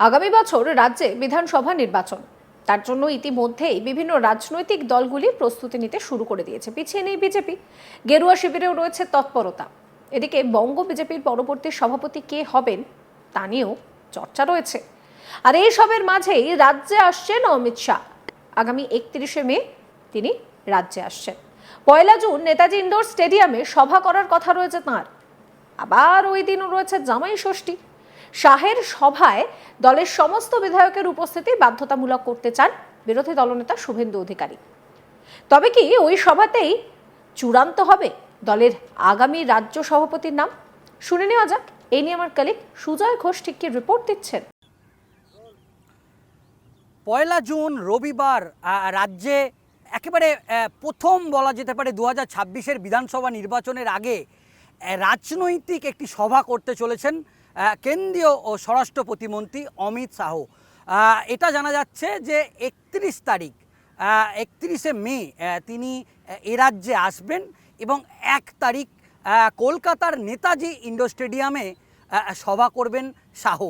আগামী বছর রাজ্যে বিধানসভা নির্বাচন। তার জন্য ইতিমধ্যেই বিভিন্ন রাজনৈতিক দলগুলি প্রস্তুতি নিতে শুরু করে দিয়েছে। পিছিয়ে নেই বিজেপি। গেরুয়া শিবিরেও রয়েছে তৎপরতা। এদিকে বঙ্গ বিজেপির পরবর্তী সভাপতি কে হবেন তা নিয়েও চর্চা রয়েছে। আর এই সবের মাঝেই রাজ্যে আসছেন অমিত শাহ। আগামী একত্রিশে মে তিনি রাজ্যে আসছেন। পয়লা জুন নেতাজি ইন্ডোর স্টেডিয়ামে সভা করার কথা রয়েছে তাঁর। আবার ওই দিনও রয়েছে জামাই ষষ্ঠী। শাহের সভায় দলের সমস্ত বিধায়কের উপস্থিতি বাধ্যতামূলক করতে চান বিরোধী দলনেতা শুভেন্দু অধিকারী। তবে কি ওই সভাতেই চূড়ান্ত হবে দলের আগামী রাজ্য সভাপতির নাম? শুনে নেওয়া যাক। এই নিয়ে আমার কালিক সুজয় ঘোষ ঠিক কি রিপোর্ট দিচ্ছেন? পয়লা জুন, রবিবার রাজ্যে একেবারে প্রথম বলা যেতে পারে দু হাজার বিধানসভা নির্বাচনের আগে রাজনৈতিক একটি সভা করতে চলেছেন কেন্দ্রীয় ও স্বরাষ্ট্র প্রতিমন্ত্রী অমিত শাহ। এটা জানা যাচ্ছে যে একত্রিশ তারিখ একত্রিশে মে তিনি এ রাজ্যে আসবেন এবং এক তারিখ কলকাতার নেতাজি ইন্ডোর স্টেডিয়ামে সভা করবেন শাহ।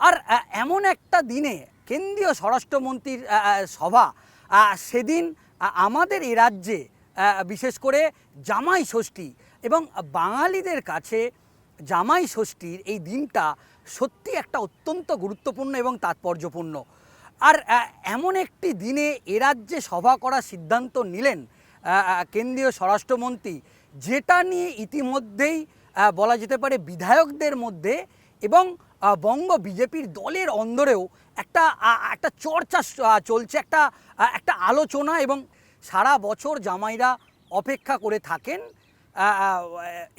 আর এমন একটা দিনে কেন্দ্রীয় স্বরাষ্ট্রমন্ত্রীর সভা সেদিন আমাদের এ রাজ্যে বিশেষ করে জামাই ষষ্ঠী এবং বাঙালিদের কাছে জামাই ষষ্ঠীর এই দিনটা সত্যি একটা অত্যন্ত গুরুত্বপূর্ণ এবং তাৎপর্যপূর্ণ। আর এমন একটি দিনে এ রাজ্যে সভা করার সিদ্ধান্ত নিলেন কেন্দ্রীয় স্বরাষ্ট্রমন্ত্রী, যেটা নিয়ে ইতিমধ্যেই বলা যেতে পারে বিধায়কদের মধ্যে এবং বঙ্গ বিজেপির দলের অন্দরেও একটা একটা চর্চা চলছে, একটা একটা আলোচনা এবং সারা বছর জামাইরা অপেক্ষা করে থাকেন।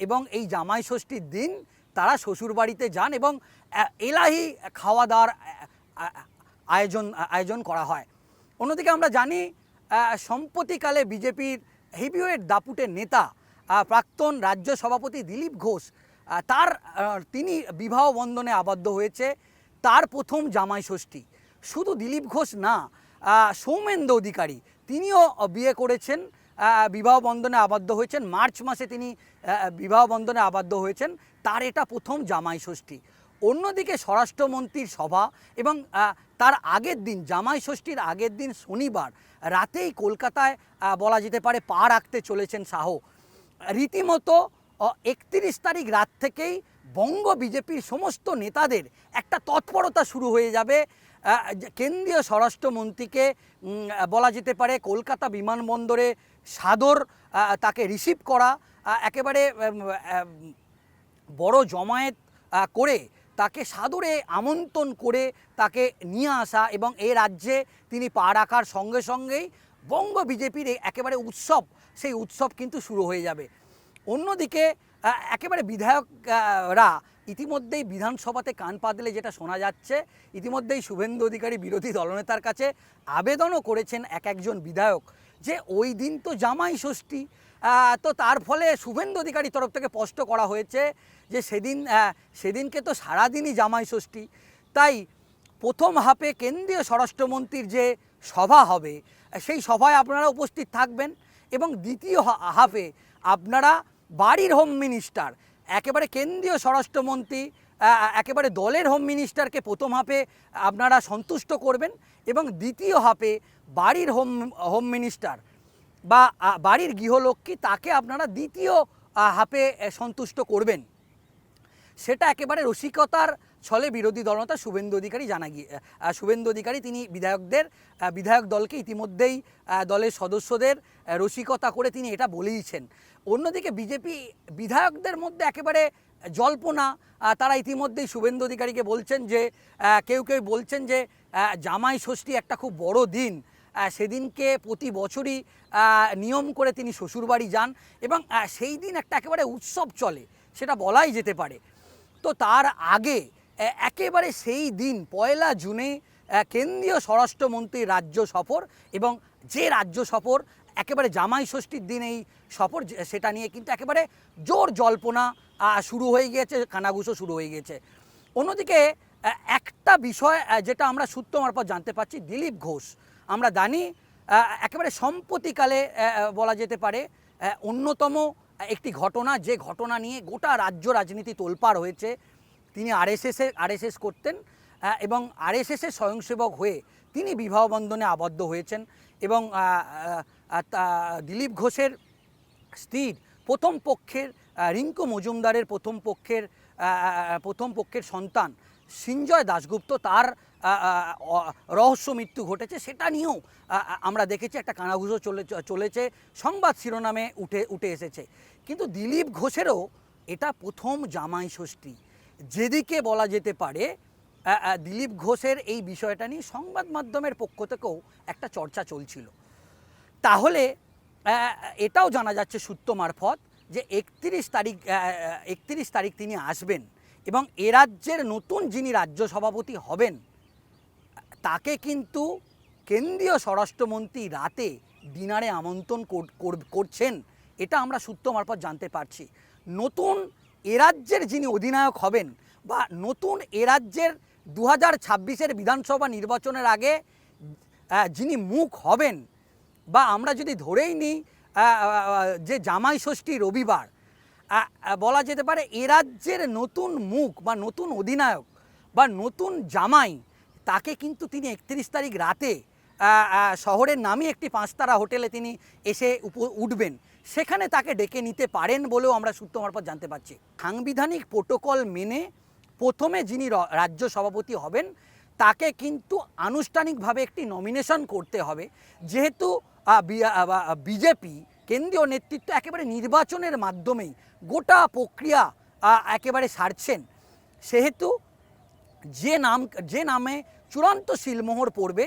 এবং এই জামাই ষষ্ঠীর দিন তারা শ্বশুরবাড়িতে যান এবং এলাহি খাওয়া দাওয়ার আয়োজন আয়োজন করা হয়। অন্যদিকে আমরা জানি সম্প্রতিকালে বিজেপির হেভিওয়েট দাপুটের নেতা প্রাক্তন রাজ্য সভাপতি দিলীপ ঘোষ তার তিনি বিবাহ বন্ধনে আবদ্ধ হয়েছে তার প্রথম জামাই ষষ্ঠী। শুধু দিলীপ ঘোষ না সৌমেন্দ্র অধিকারী তিনিও বিয়ে করেছেন। বিবাহ বন্ধনে আবদ্ধ হয়েছেন। মার্চ মাসে তিনি বিবাহ বন্ধনে আবদ্ধ হয়েছেন। তার এটা প্রথম জামাই ষষ্ঠী। অন্যদিকে স্বরাষ্ট্রমন্ত্রীর সভা এবং তার আগের দিন, জামাই ষষ্ঠীর আগের দিন শনিবার রাতেই কলকাতায় বলা যেতে পারে পা রাখতে চলেছেন শাহ। রীতিমতো একত্রিশ তারিখ রাত থেকেই বঙ্গ বিজেপির সমস্ত নেতাদের একটা তৎপরতা শুরু হয়ে যাবে। কেন্দ্রীয় স্বরাষ্ট্রমন্ত্রীকে বলা যেতে পারে কলকাতা বিমানবন্দরে সাদর তাকে রিসিভ করা একেবারে বড় জমায়েত করে তাকে সাদরে আমন্ত্রণ করে তাকে নিয়ে আসা এবং এই রাজ্যে তিনি পা রাখার সঙ্গে সঙ্গেই বঙ্গ বিজেপির একেবারে উৎসব, সেই উৎসব কিন্তু শুরু হয়ে যাবে। অন্যদিকে একেবারে বিধায়করা ইতিমধ্যেই বিধানসভাতে কান পাতলে যেটা শোনা যাচ্ছে, ইতিমধ্যেই শুভেন্দু অধিকারী বিরোধী দলনেতার কাছে আবেদনও করেছেন এক একজন বিধায়ক যে ওই দিন তো জামাই ষষ্ঠী। তো তার ফলে শুভেন্দু অধিকারী তরফ থেকে স্পষ্ট করা হয়েছে যে সেদিন সেদিনকে তো সারাদিনই জামাই ষষ্ঠী। তাই প্রথম হাফে কেন্দ্রীয় স্বরাষ্ট্রমন্ত্রীর যে সভা হবে, সেই সভায় আপনারা উপস্থিত থাকবেন এবং দ্বিতীয় হাফে আপনারা বাড়ির হোম মিনিস্টার একেবারে কেন্দ্রীয় স্বরাষ্ট্রমন্ত্রী একেবারে দলের হোম মিনিস্টারকে প্রথম হাফে আপনারা সন্তুষ্ট করবেন এবং দ্বিতীয় হাফে বাড়ির হোম হোম মিনিস্টার বা বাড়ির গৃহলক্ষ্মী তাকে আপনারা দ্বিতীয় হাফে সন্তুষ্ট করবেন। সেটা একেবারে রসিকতার ছলে বিরোধী দলনেতা শুভেন্দু অধিকারী জানা গিয়ে শুভেন্দু অধিকারী তিনি বিধায়কদের বিধায়ক দলকে ইতিমধ্যেই দলের সদস্যদের রসিকতা করে তিনি এটা বলেইছেন। অন্যদিকে বিজেপি বিধায়কদের মধ্যে একেবারে জল্পনা তারা ইতিমধ্যেই শুভেন্দু অধিকারীকে বলছেন যে কেউ কেউ বলছেন যে জামাই ষষ্ঠী একটা খুব বড় দিন। সেদিনকে প্রতি বছরই নিয়ম করে তিনি শ্বশুরবাড়ি যান এবং সেই দিন একটা একেবারে উৎসব চলে, সেটা বলাই যেতে পারে। তো তার আগে একেবারে সেই দিন, পয়লা জুনে কেন্দ্রীয় স্বরাষ্ট্রমন্ত্রীর রাজ্য সফর এবং যে রাজ্য সফর, একেবারে জামাই ষষ্ঠীর দিন এই সফর সেটা নিয়ে কিন্তু একেবারে জোর জল্পনা শুরু হয়ে গিয়েছে, কানাঘুষো শুরু হয়ে গিয়েছে। অন্যদিকে একটা বিষয় যেটা আমরা সূত্র মারফত জানতে পারছি, দিলীপ ঘোষ। আমরা জানি একেবারে সম্প্রতিকালে বলা যেতে পারে অন্যতম একটি ঘটনা, যে ঘটনা নিয়ে গোটা রাজ্য রাজনীতি তোলপাড় হয়েছে। তিনি আরএসএসে, আরএসএস করতেন এবং আরএসএসের স্বয়ংসেবক হয়ে তিনি বিবাহ বন্ধনে আবদ্ধ হয়েছেন এবং দিলীপ ঘোষের স্ত্রীর প্রথম পক্ষের রিঙ্কু মজুমদারের প্রথম পক্ষের প্রথম পক্ষের সন্তান সিঞ্জয় দাশগুপ্ত, তার রহস্য মৃত্যু ঘটেছে, সেটা নিয়েও আমরা দেখেছি একটা কানাঘুষো চলে, চলেছে, সংবাদ শিরোনামে উঠে উঠে এসেছে। কিন্তু দিলীপ ঘোষেরও এটা প্রথম জামাই ষষ্ঠী। যেদিকে বলা যেতে পারে দিলীপ ঘোষের এই বিষয়টা নিয়ে সংবাদ মাধ্যমের পক্ষ থেকেও একটা চর্চা চলছিল। তাহলে এটাও জানা যাচ্ছে সূত্র মারফত যে একত্রিশ তারিখ একত্রিশ তারিখ তিনি আসবেন এবং এ রাজ্যের নতুন যিনি রাজ্য সভাপতি হবেন, তাকে কিন্তু কেন্দ্রীয় স্বরাষ্ট্রমন্ত্রী রাতে ডিনারে আমন্ত্রণ কর- কর- করছেন, এটা আমরা সূত্র মারফত জানতে পারছি। নতুন এ রাজ্যের যিনি অধিনায়ক হবেন বা নতুন এ রাজ্যের দু হাজার ছাব্বিশের বিধানসভা নির্বাচনের আগে যিনি মুখ হবেন বা আমরা যদি ধরেই নিই যে জামাই ষষ্ঠী রবিবার বলা যেতে পারে এ রাজ্যের নতুন মুখ বা নতুন অধিনায়ক বা নতুন জামাই, তাকে কিন্তু তিনি একত্রিশ তারিখ রাতে শহরের নামই একটি পাঁচতারা হোটেলে তিনি এসে উঠবেন। সেখানে তাকে ডেকে নিতে পারেন বলেও আমরা সূত্র মারফত জানতে পারছি। সাংবিধানিক প্রোটোকল মেনে প্রথমে যিনি রাজ্য সভাপতি হবেন, তাকে কিন্তু আনুষ্ঠানিকভাবে একটি নমিনেশন করতে হবে। যেহেতু বিজেপি কেন্দ্রীয় নেতৃত্ব একেবারে নির্বাচনের মাধ্যমেই গোটা প্রক্রিয়া একেবারে সারছেন। সেহেতু যে নাম, যে নামে চূড়ান্ত সিলমোহর পড়বে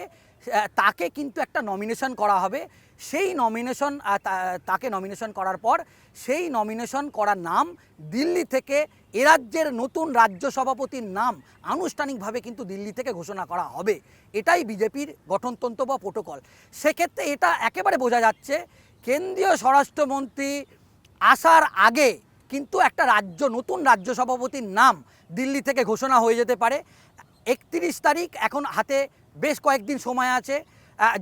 তাকে কিন্তু একটা নমিনেশন করা হবে। সেই নমিনেশন তাকে নমিনেশন করার পর সেই নমিনেশন করার নাম দিল্লি থেকে এ রাজ্যের নতুন রাজ্য সভাপতির নাম আনুষ্ঠানিকভাবে কিন্তু দিল্লি থেকে ঘোষণা করা হবে। এটাই বিজেপির গঠনতন্ত্র বা প্রোটোকল সেক্ষেত্রে এটা একেবারে বোঝা যাচ্ছে, কেন্দ্রীয় স্বরাষ্ট্রমন্ত্রী আসার আগে কিন্তু একটা রাজ্য, নতুন রাজ্য সভাপতির নাম দিল্লি থেকে ঘোষণা হয়ে যেতে পারে। একত্রিশ তারিখ এখন হাতে বেশ কয়েকদিন সময় আছে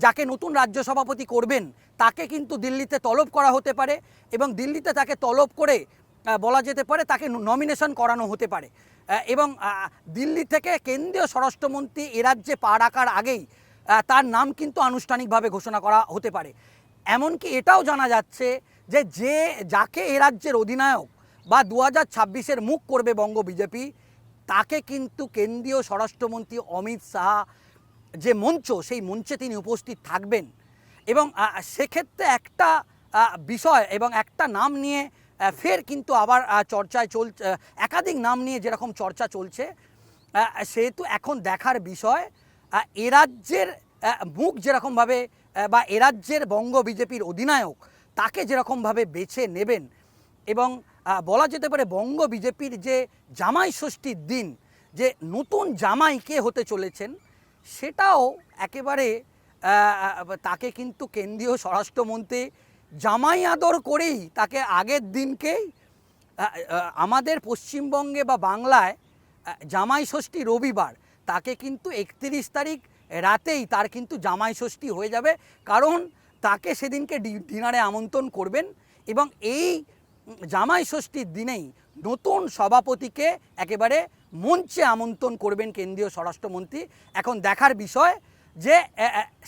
যাকে নতুন রাজ্য সভাপতি করবেন, তাকে কিন্তু দিল্লিতে তলব করা হতে পারে এবং দিল্লিতে তাকে তলব করে বলা যেতে পারে তাকে নমিনেশন করানো হতে পারে। এবং দিল্লি থেকে কেন্দ্রীয় স্বরাষ্ট্রমন্ত্রী এ রাজ্যে পা রাখার আগেই তার নাম কিন্তু আনুষ্ঠানিকভাবে ঘোষণা করা হতে পারে। এমনকি এটাও জানা যাচ্ছে যে যে, যাকে এ রাজ্যের অধিনায়ক বা দু হাজার ছাব্বিশের মুখ করবে বঙ্গ বিজেপি, তাকে কিন্তু কেন্দ্রীয় স্বরাষ্ট্রমন্ত্রী অমিত শাহ যে মঞ্চ, সেই মঞ্চে তিনি উপস্থিত থাকবেন। এবং সেক্ষেত্রে একটা বিষয় এবং একটা নাম নিয়ে ফের কিন্তু আবার চর্চায় চল একাধিক নাম নিয়ে যেরকম চর্চা চলছে সেহেতু এখন দেখার বিষয় এ রাজ্যের মুখ যেরকমভাবে বা এ রাজ্যের বঙ্গ বিজেপির অধিনায়ক, তাকে যেরকমভাবে বেছে নেবেন এবং বলা যেতে পারে বঙ্গ বিজেপির যে জামাই ষষ্ঠীর দিন, যে নতুন জামাই কে হতে চলেছেন সেটাও একেবারে তাকে কিন্তু কেন্দ্রীয় স্বরাষ্ট্রমন্ত্রী জামাই আদর করেই তাকে আগের দিনকেই আমাদের পশ্চিমবঙ্গে বা বাংলায় জামাই ষষ্ঠী রবিবার, তাকে কিন্তু একত্রিশ তারিখ রাতেই তার কিন্তু জামাই ষষ্ঠী হয়ে যাবে। কারণ তাকে সেদিনকে ডিনারে আমন্ত্রণ করবেন এবং এই জামাই ষষ্ঠীর দিনেই নতুন সভাপতিকে একেবারে মঞ্চে আমন্ত্রণ করবেন কেন্দ্রীয় স্বরাষ্ট্রমন্ত্রী। এখন দেখার বিষয় যে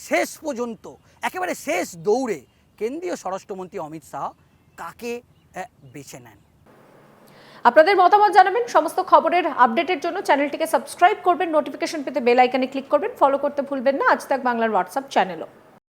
শেষ পর্যন্ত, একেবারে শেষ দৌড়ে কেন্দ্রীয় স্বরাষ্ট্রমন্ত্রী অমিত শাহ কাকে বেছে নেন? আপনাদের মতামত জানাবেন, সমস্ত খবরের আপডেটের জন্য চ্যানেলটিকে সাবস্ক্রাইব করবেন, নোটিফিকেশন পেতে বেল আইকনে ক্লিক করবেন, ফলো করতে ভুলবেন না। আজ তাক বাংলার হোয়াটসঅ্যাপ চ্যানেলও